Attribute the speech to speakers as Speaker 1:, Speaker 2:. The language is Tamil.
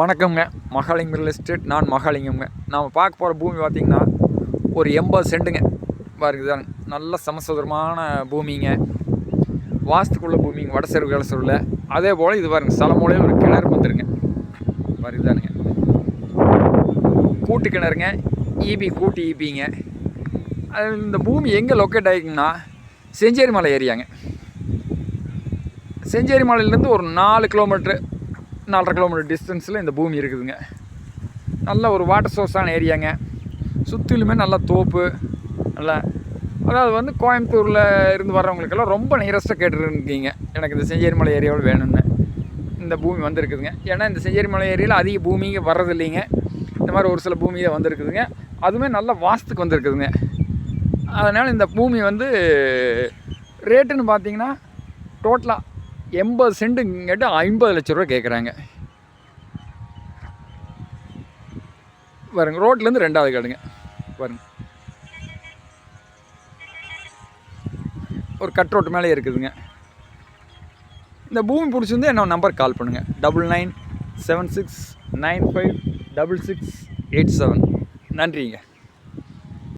Speaker 1: வணக்கம்ங்க. மகாலிங்கம் ரியல் எஸ்டேட் நான் மகாலிங்கம்ங்க. நாம் பார்க்க போகிற பூமி பார்த்திங்கன்னா ஒரு எண்பது சென்ட்டுங்க பாருக்குதாங்க நல்ல சமசுதரமான பூமிங்க. வாஸ்துக்குள்ள பூமிங்க வடசெரு கிளசூரில் அதே போல் இது பாருங்க சலமூலையில் ஒரு கிணறு வந்துருங்க. பாருக்குதானுங்க கூட்டு கிணறுங்க. ஈபி கூட்டு ஈபிங்க. அது இந்த பூமி எங்கே லொக்கேட் ஆகிக்குங்கன்னா செஞ்சேரி மலை ஏரியாங்க. செஞ்சேரி மலையிலேருந்து ஒரு நாலு கிலோமீட்ரு நாலரை கிலோமீட்டர் டிஸ்டன்ஸில் இந்த பூமி இருக்குதுங்க. நல்ல ஒரு வாட்டர் சோர்ஸான ஏரியாங்க சுற்றிலுமே நல்ல தோப்பு நல்லா அதாவது வந்து கோயம்புத்தூரில் இருந்து வர்றவங்களுக்கெல்லாம் ரொம்ப நியரஸ்ட்டாக கேட்டுருக்கீங்க. எனக்கு இந்த செஞ்சேரி மலை ஏரியாவில் வேணும்னு. இந்த பூமி வந்திருக்குதுங்க. ஏன்னா இந்த செஞ்சேரி மலை ஏரியாவில் அதிக பூமிங்க வர்றது இல்லைங்க இந்த மாதிரி ஒரு சில பூமி வந்திருக்குதுங்க. அதுவுமே நல்ல வாஸ்துக்கு வந்திருக்குதுங்க. அதனால் இந்த பூமி வந்து ரேட்டுன்னு பார்த்தீங்கன்னா டோட்டலாக எண்பது சென்ட்டுங்கிட்ட ஐம்பது லட்ச ரூபா கேட்குறாங்க பாருங்க ரோட்லேருந்து ரெண்டாவது காடுங்க பாருங்க ஒரு கட் ரோட்டு மேலே இருக்குதுங்க. இந்த பூமி பிடிச்சிருந்து என்ன நம்பர் கால் பண்ணுங்கள் double nine seven six nine five double six eight seven. நன்றிங்க.